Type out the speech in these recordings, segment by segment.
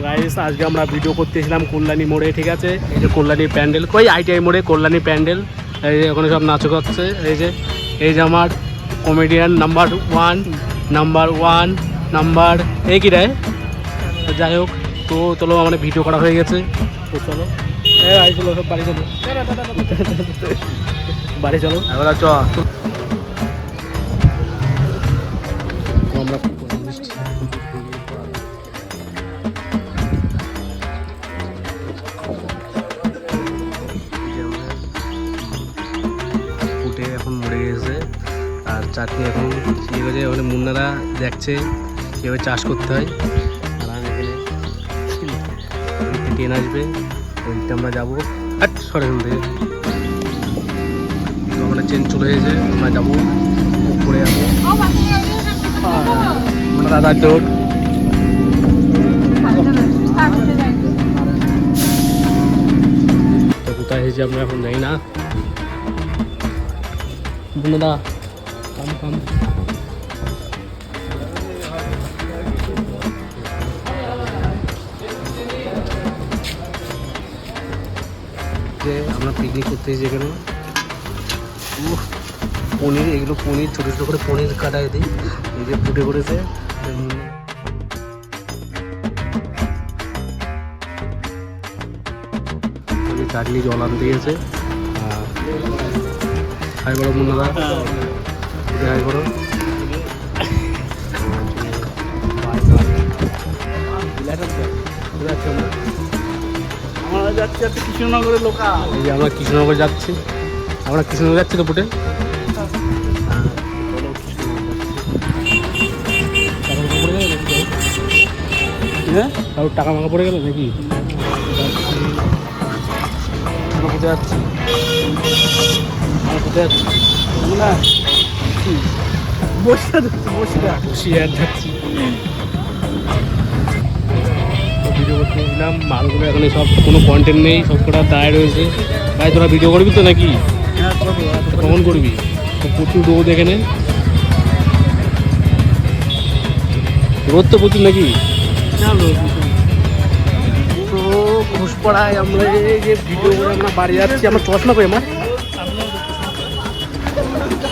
Guys আজকে আমরা video করতে এসেছিলাম কল্যাণী মোড়ে, ঠিক আছে? এই যে কল্যাণী প্যান্ডেল কই আইটিআই মোড়ে কল্যাণী প্যান্ডেল। এই যে ওখানে সব নাচ করছে এই যে এই যে আমার comedian number one number one number এই কি রে? তো যাই হোক, তো চলো আমার ভিডিও করা হয়ে গেছে। তো চলো। আই চলো, সব বাড়ি চলো। বাড়ি চলো। এবার চ। এখন মরে গেছে। আর চাটনি এখন ইয়ে হয়েছে ওখানে মুন্নারা দেখছে কীভাবে চাষ করতে হয়। আর আমি এখানে ট্রেন আসবে ওইদিকে আমরা যাব। হাট, সরে এখান থেকে। আমরা ট্রেন চলে এসেছে, আমরা যাব উপরে যাব। আমরা দাদার কোথায় এসেছি আমরা এখন জানি না। দাদা কাম কাম। যে আমরা পিকনিক করতে এসেছি এখানে পনির, এগুলো পনির, ছোটো ছোটো করে পনির কাটায় দিই। এই যে ফুটে করেছে যে চাটনি জল আনতে গেছে আর হাই করো মুন্নাদা হাই করো আমরা যাচ্ছি কৃষ্ণনগরের লোকাল। এই যে আমরা কৃষ্ণনগর যাচ্ছি আমরা কৃষ্ণনগর যাচ্ছি তো কারোর টাকা মাকা পড়ে গেল নাকি? যাচ্ছি আমরা যাচ্ছি বসে যাচ্ছি ভিডিও মালগুলো এখন সব কোনো কন্টেন্ট নেই সব কটা দাঁড়ায় রয়েছে। ভাই তোরা ভিডিও করবি তো নাকি? হ্যাঁ কখন করবি? প্রচুর রোদ এখানে রোদ তো প্রচুর নাকি? তো ঘুষপাড়ায় আমরা এই যে ভিডিও করে আমরা বাড়ি যাচ্ছি আমার চশমা কই আমার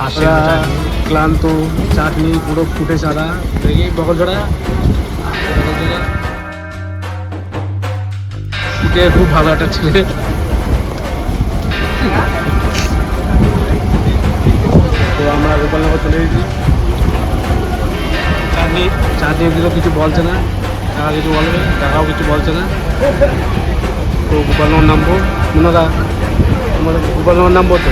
হাসে ক্লান্ত চাটনি পুরো ফুটে সাদা। দেখি, বকল জোড়া ফুটে খুব ভালো একটা ছেলে। তো আমরা গোপালনগর চলে এসেছি চাঁদনি চাঁদনি দিলেও কিছু বলছে না। টাকা কিছু বলবে, টাকাও কিছু বলছে না। তো গোপালনগর নামবো। মনোদা তোমাদের গোপালনগর নামবো তো